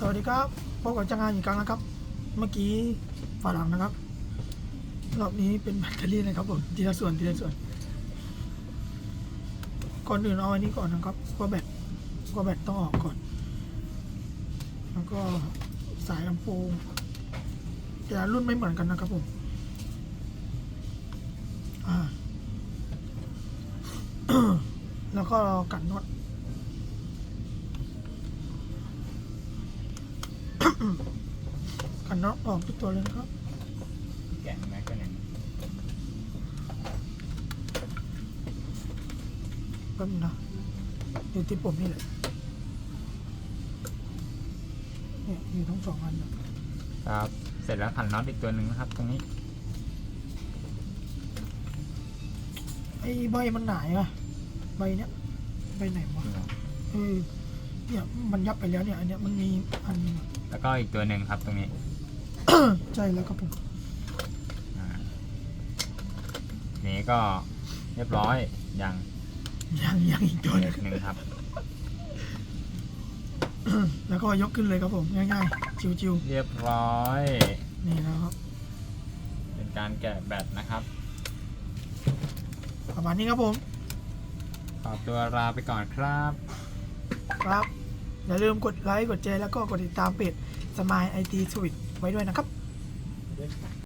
สวัสดีครับพบกับจังงานอีกครั้งนะครับ เมื่อกี้ฝาหลังนะครับ รอบนี้เป็นแบตเตอรี่นะครับผมทีละส่วนทีละส่วน ก่อนอื่นเอาอันนี้ก่อนนะครับว่าแบตว่าแบตต้องออกก่อน แล้วก็สายลำโพงแต่ละรุ่นไม่เหมือนกันนะครับผมแล้วก็กันน็อต กันน็อตออกทุกตัวเลยนะครับ แกะแม็กก็เนี่ยแป๊บนึงนะอยู่ที่ผมนี่แหละเนี่ยอยู่ทั้งสองอันนะครับ เสร็จแล้วขันน็อตอีกตัวหนึ่งนะครับ ตรงนี้ ไอ้ใบมันหนายอะใบเนี้ยใบไหนวะเออ เนี่ยมันยับไปแล้วเนี่ยอันเนี้ยมันมีอันหนึงอะแล้วก็อีกตัวหนึ่งครับตรงนี้ใช่แล้วครับผมอ่านี้ก็เรียบร้อยยังยังยังอีกตัวหนึงหนึ่งครับ แล้วก็ยกขึ้นเลยครับผมง่ายๆจิวเรียบร้อย ๆนี่นะครับ เป็นการแกะแบตนะครับ ประมาณนี้ครับผมขอตัวลาไปก่อนครับ ครับ อย่าลืมกดไลค์ กดแชร์แล้วก็กดติดตามเพจสมายไอทีสวิตไว้ด้วยนะครับ